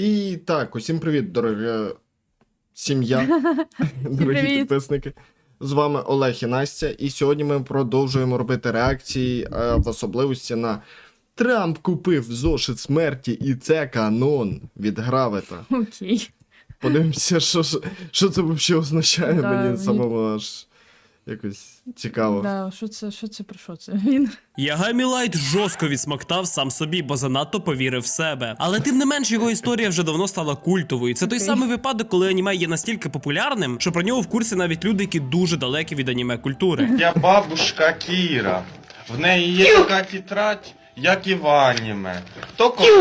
І так, усім привіт, дорога сім'я, дорогі Привіт. підписники. З вами Олег і Настя, і сьогодні ми продовжуємо робити реакції, е, в особливості на Трамп купив зошит смерті, і це канон від Гравета. Окей. Подивимося, що, що це взагалі означає, Да, мені мені- самому аж якось цікаво. Да, що це, що це про що це? Він. Ягамі Лайт жорстко відсмоктав сам собі, бо занадто повірив в себе. Але тим не менш його історія вже давно стала культовою. Це той Окей. самий випадок, коли аніме є настільки популярним, що про нього в курсі навіть люди, які дуже далекі від аніме культури. Я бабушка Кіра. В неї є така тетрадь, як і в аніме.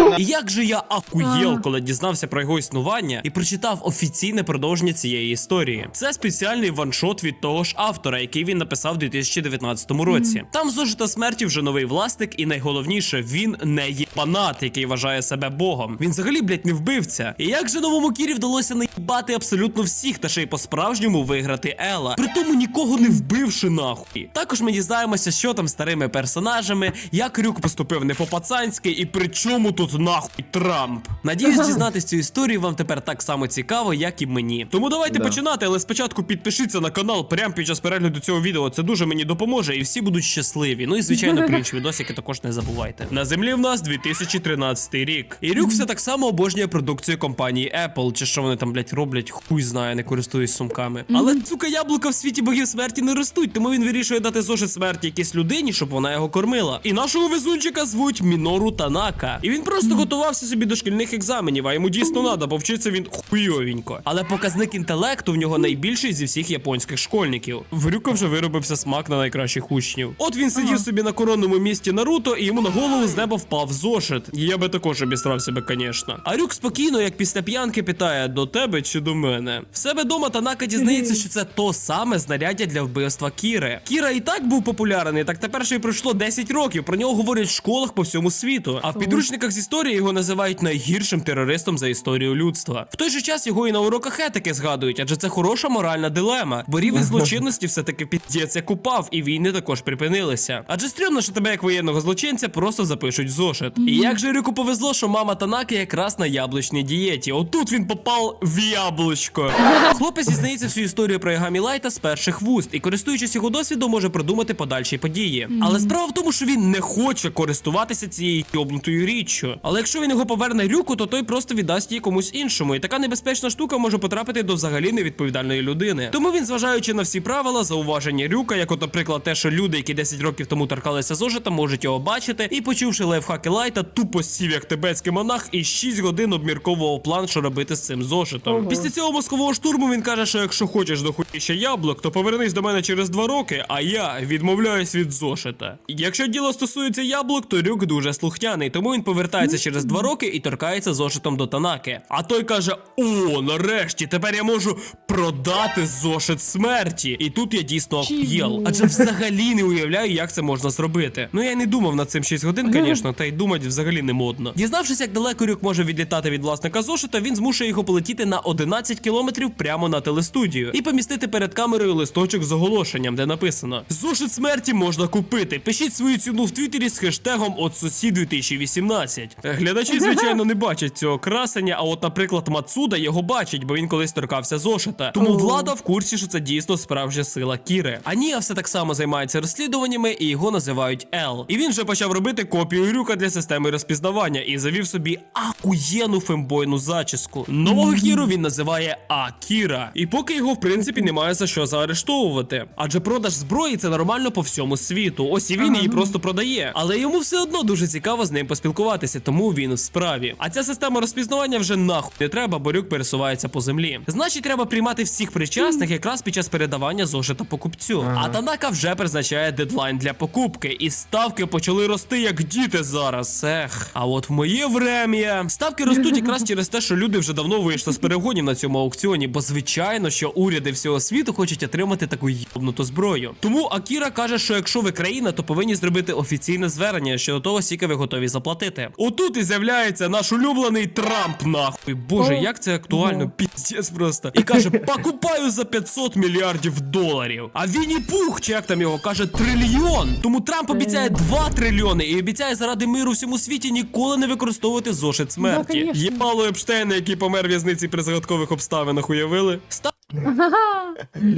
Вона І як же я акуєл, коли дізнався про його існування і прочитав офіційне продовження цієї історії. Це спеціальний ваншот від того ж автора, який він написав у 2019 році. Там в зошита смерті вже новий власник, і найголовніше, він не є панат, який вважає себе богом. Він взагалі, блять, не вбивця. І як же новому Кірі вдалося наїбати абсолютно всіх та ще й по-справжньому виграти Ела, при тому нікого не вбивши нахуй. Також ми дізнаємося, що там з старими персонажами, як Рюк поступив не по-пацанськи, і при чому тут нахуй Трамп. Надіюсь, дізнатись цю історію вам тепер так само цікаво, як і мені. Тому давайте Да. починати, але спочатку підпишіться на канал прямо під час перегляду цього відео. Це дуже мені допоможе, і всі будуть щасливі. Ну і звичайно, про інші відосики також не забувайте. На землі в нас 2013 рік. І Рюк все так само обожнює продукцію компанії Apple, чи що вони там, блять, роблять, хуй знає, не користуюсь сумками. Але сука, яблука в світі богів смерті не ростуть, тому він вирішує дати зошит смерті якійсь людині, щоб вона його кормила. І нашого везунчика звуть Мінору Танака. І він просто готувався собі до шкільних екзаменів, а йому дійсно надо, бо вчиться він хуйовенько. Але показник інтелекту в нього найбільший зі всіх японських школьників. В Рюка вже виробився смак на найкращих учнів. От він сидів собі на коронному місці Наруто, і йому на голову з неба впав зошит. Я би також обістрав себе, звісно. А Рюк спокійно, як після п'янки, питає: до тебе чи до мене? В себе дома Танака дізнається, що це то саме знаряддя для вбивства Кіри. Кіра і так був популярний, так тепер ще й пройшло 10 років. Про нього говорять школах по всьому світу. А в підручниках з історії його називають найгіршим терористом за історію людства. В той же час його і на уроках етики згадують, адже це хороша моральна дилема. Бо рівень злочинності все-таки піддється купав, і війни також припинилися. Адже стрьомно, що тебе як воєнного злочинця просто запишуть в зошит. І як же Рюку повезло, що мама Танаки якраз на яблучній дієті. Отут він попав в яблучко. Хлопець дізнається всю історію про Ягамі Лайта з перших вуст і, користуючись його досвідом, може продумати подальші події. Але справа в тому, що він не хоче користуватися цією йобнутою річчю. Але якщо він його поверне Рюку, то той просто віддасть її комусь іншому. І така небезпечна штука може потрапити до взагалі невідповідальної людини. Тому він, зважаючи на всі правила, зауваження Рюка, як, от, наприклад, те, що люди, які 10 років тому торкалися зошита, можуть його бачити, і почувши лайфхаки Лайта, тупо сів як тибетський монах і 6 годин обмірковував план, що робити з цим зошитом. Ого. Після цього мозкового штурму він каже, що якщо хочеш до хуїща яблук, то повернись до мене через 2 роки, а я відмовляюсь від зошита. Якщо діло стосується яблук, то Рюк дуже слухняний, тому він повертається через 2 роки і торкається зошитом до Танаки. А той каже: О, нарешті, тепер я можу продати зошит смерті. І тут я дійсно ахуєл. Адже взагалі не уявляю, як це можна зробити. Ну я не думав над цим 6 годин, звісно, та й думати взагалі не модно. Дізнавшись, як далеко Рюк може відлітати від власника зошита, він змушує його полетіти на 11 кілометрів прямо на телестудію і помістити перед камерою листочок з оголошенням, де написано: Зошит смерті можна купити. Пишіть свою ціну в Твіттері з хештегом «Отсосі 2018. Глядачі, звичайно, не бачать цього красення, а от, наприклад, Мацуда його бачить, бо він колись торкався зошита. Тому влада в курсі, що це дійсно справжня сила Кіри. А Ніа все так само займається розслідуваннями і його називають Ел. І він вже почав робити копію Рюка для системи розпізнавання і завів собі ахуєну фембойну зачіску. Нового Кіру він називає Акіра. І поки його в принципі немає за що заарештовувати. Адже продаж зброї це нормально по всьому світу. Ось і він її просто продає. Але йому все одно дуже цікаво з ним поспілкуватися, тому він в справі. А ця система розпізнавання вже нахуй не треба, бо Рюк пересувається по землі. Значить, треба приймати всіх причасних якраз під час передавання зошита покупцю. А Танака вже призначає дедлайн для покупки, і ставки почали рости як діти зараз. Ех, а от в моє врем'я ставки ростуть якраз через те, що люди вже давно вийшли з перегонів на цьому аукціоні, бо звичайно, що уряди всього світу хочуть отримати таку йобнуту зброю. Тому Акіра каже, що якщо ви країна, то повинні зробити офіційне звернення питання щодо того, скільки ви готові заплатити. Отут і з'являється наш улюблений Трамп, нахуй. Боже, як це актуально, ну. піздець просто. І каже: покупаю за 500 мільярдів доларів. А Вінні Пух, чи як там його каже, трильйон. Тому Трамп обіцяє 2 трильйони і обіцяє заради миру всьому світі ніколи не використовувати зошит смерті. конечно. Єбало Епштейна, який помер в в'язниці при загадкових обставинах, уявили? Ста-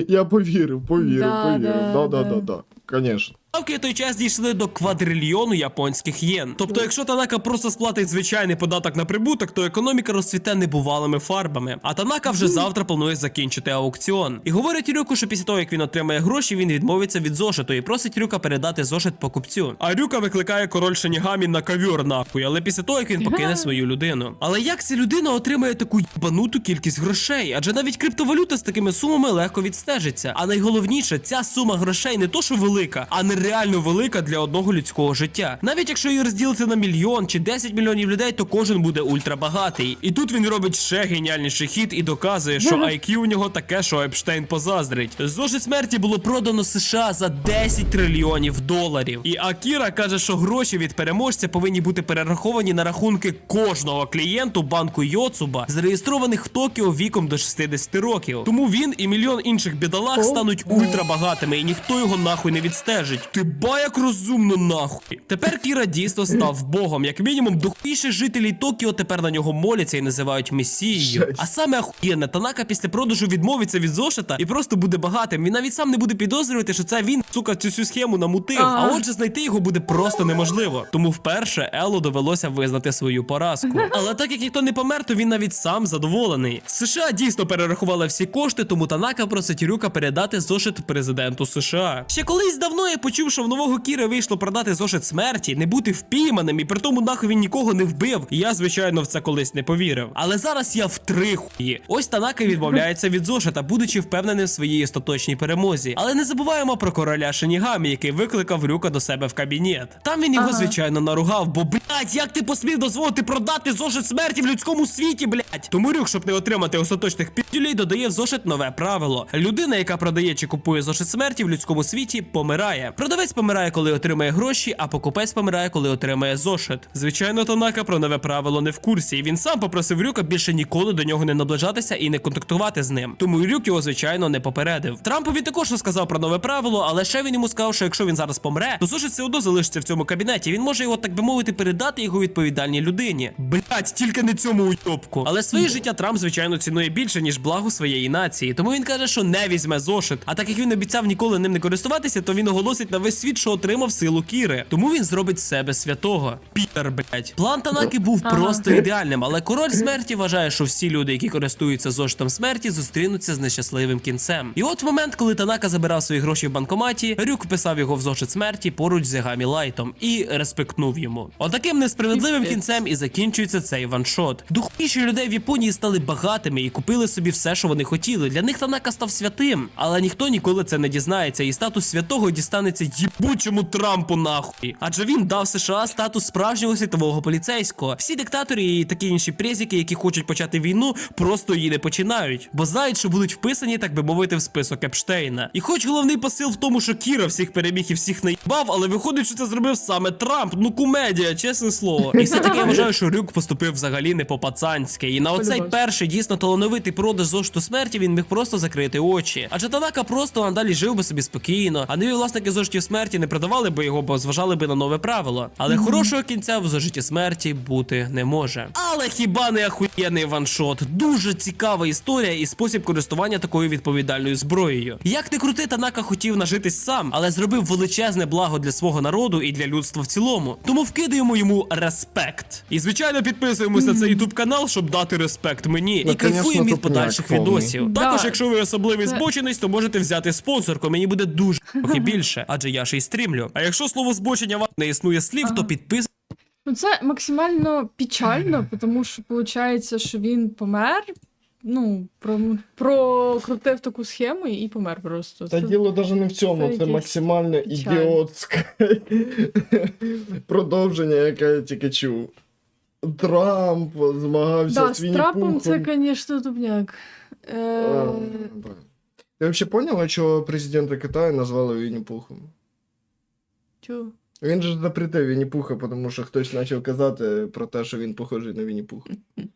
Я повірив, повірив, Да, повірив. да, Да, да, Ставки той час дійшли до квадрильйону японських єн. Тобто, якщо Танака просто сплатить звичайний податок на прибуток, то економіка розцвіте небувалими фарбами. А Танака вже завтра планує закінчити аукціон. І говорить Рюку, що після того, як він отримає гроші, він відмовиться від зошиту і просить Рюка передати зошит покупцю. А Рюка викликає король Шенігамі на ковір нахуй, але після того, як він покине свою людину. Але як ця людина отримає таку єбануту кількість грошей? Адже навіть криптовалюта з такими сумами легко відстежиться. А найголовніше, ця сума грошей не то, що велика, а нереально велика для одного людського життя. Навіть якщо її розділити на мільйон чи 10 мільйонів людей, то кожен буде ультрабагатий. І тут він робить ще геніальніший хід і доказує, що IQ у нього таке, що Епштейн позаздрить. Зошит смерті було продано США за 10 трильйонів доларів. І Акіра каже, що гроші від переможця повинні бути перераховані на рахунки кожного клієнту банку Йоцуба, зареєстрованих в Токіо віком до 60 років. Тому він і мільйон інших бідолах стануть ультрабагатими, і ніхто його нахуй не відстежить. Ти ба як розумно нахуй. Тепер Кіра дійсно став богом. Як мінімум, дохуйші жителі Токіо тепер на нього моляться і називають месією. А саме ахуєнне, Танака після продажу відмовиться від зошита і просто буде багатим. Він навіть сам не буде підозрювати, що це він, сука, цю всю схему намутив. А отже, знайти його буде просто неможливо. Тому вперше Еллу довелося визнати свою поразку. Але так як ніхто не помер, то він навіть сам задоволений. США дійсно перерахували всі кошти, тому Танака просить Рюка передати зошит президенту США. Ще колись давно я почув, що в нового Кіри вийшло продати зошит смерті, не бути впійманим, і при тому нахуй він нікого не вбив. І я, звичайно, в це колись не повірив. Але зараз я в три хуї. Ось Танака відмовляється від зошита, будучи впевненим в своїй остаточній перемозі. Але не забуваємо про короля Шенігамі, який викликав Рюка до себе в кабінет. Там він його, Ага. звичайно, наругав, бо блять, як ти посмів дозволити продати зошит смерті в людському світі, блять. Тому Рюк, щоб не отримати остаточних підділей, додає в зошит нове правило. Людина, яка продає чи купує зошит смерті в людському світі, помирає. Продавець помирає, коли отримає гроші, а покупець помирає, коли отримає зошит. Звичайно, Танака про нове правило не в курсі, і він сам попросив Рюка більше ніколи до нього не наближатися і не контактувати з ним. Тому Рюк його, звичайно, не попередив. Трампові також розказав про нове правило, але ще він йому сказав, що якщо він зараз помре, то зошит все одно залишиться в цьому кабінеті. Він може його, так би мовити, передати його відповідальній людині. Блять, тільки не цьому уйобку. Але своє життя Трамп, звичайно, цінує більше, ніж благо своєї нації. Тому він каже, що не візьме зошит. А так як він обіцяв ніколи ним не користуватися, то він оголосить на весь світ, що отримав силу Кіри. Тому він зробить себе святого. Пітер, блять. План Танаки був Ага. просто ідеальним, але король смерті вважає, що всі люди, які користуються зошитом смерті, зустрінуться з нещасливим кінцем. І от в момент, коли Танака забирав свої гроші в банкоматі, Рюк вписав його в зошит смерті поруч з Ягамі Лайтом і респектнув йому. Отаким несправедливим кінцем і закінчується цей ваншот. Духовіші людей в Японії стали багатими і купили собі все, що вони хотіли. Для них Танака став святим, але ніхто ніколи це не дізнається, і статус святого дістанеться їбучому Трампу нахуй. Адже він дав США статус справжнього світового поліцейського. Всі диктатори і такі інші презіки, які хочуть почати війну, просто її не починають, бо знають, що будуть вписані, так би мовити, в список Епштейна. І хоч головний посил в тому, що Кіра всіх переміг і всіх наїбав, але виходить, що це зробив саме Трамп. Ну комедія, чесне слово. І все таки я вважаю, що Рюк поступив взагалі не по-пацанськи. І на оцей перший дійсно талановитий продаж зошту смерті він міг просто закрити очі. Адже Танака просто надалі жив би собі спокійно, а нові власники зоштів смерті не продавали би його, бо зважали би на нове правило. Але хорошого кінця в зожиті смерті бути не може. Але хіба не ахуєнний ваншот? Дуже цікава історія і спосіб користування такою відповідальною зброєю. Як не крути, Танака хотів нажитись сам, але зробив величезне благо для свого народу і для людства в цілому. Тому вкидаємо йому респект. І звичайно підписуємось на цей ютуб канал, щоб дати респект мені Ну, і кайфуємо від подальших повний. відосів. Да. Також, якщо ви особливий Це- то можете взяти спонсорку. Мені буде дуже трохи більше, адже я ще й стрімлю. А якщо слово збочення вам не існує слів, то підписуйтесь. Ну це максимально печально, тому що виходить, що він помер. Ну, про, прокрутив таку схему і помер просто. Та Це- діло навіть не в цьому, це це максимально печально. ідіотське продовження, яке я тільки чув. Трамп змагався Да, з з Вінні трапом це, звісно, тупняк. Е, А, да. Ти взагалі поняла, що президента Китаю назвали Вінні Він же запретив Вінні-Пуха, тому що хтось почав казати про те, що він похожий на Вінні-Пуха.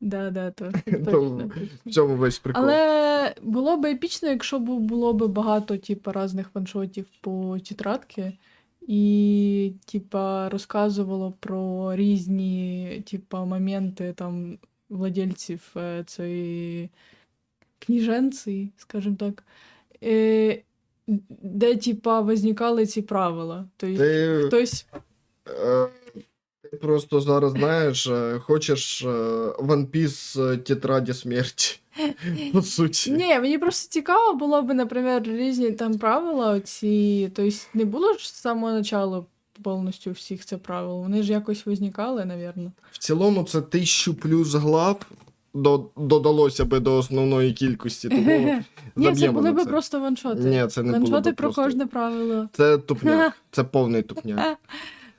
Да, да, то, точно. В цьому весь прикол. Але було б епічно, якщо б було б багато, типа, різних ваншотів по тетрадки, і, типа, розказувало про різні, типа, моменти там владельців е, цієї кніженці, скажімо так. Е, де, типа, возникали ці правила. Тобто, Ти, хтось. е, ти просто зараз знаєш, е, хочеш е, One Piece е, тетраді смерті. По суті. Ні, мені просто цікаво було б, наприклад, різні там правила оці. Тобто не було ж з самого початку повністю всіх це правил. Вони ж якось визникали, напевно. В цілому це тисячу плюс глав додалося би до основної кількості. Тому Ні, це були на б просто ваншоти. Ні, це не ваншоти би про просто. кожне правило. Це тупняк. Це повний тупняк.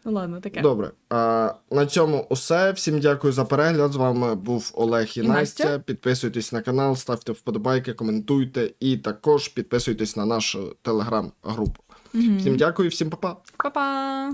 Ну ладно, таке. Добре. А, на цьому усе. Всім дякую за перегляд. З вами був Олег і, І Настя. Настя. Підписуйтесь на канал, ставте вподобайки, коментуйте і також підписуйтесь на нашу телеграм-групу. Мгм. Всім дякую, всім па-па. Па-па!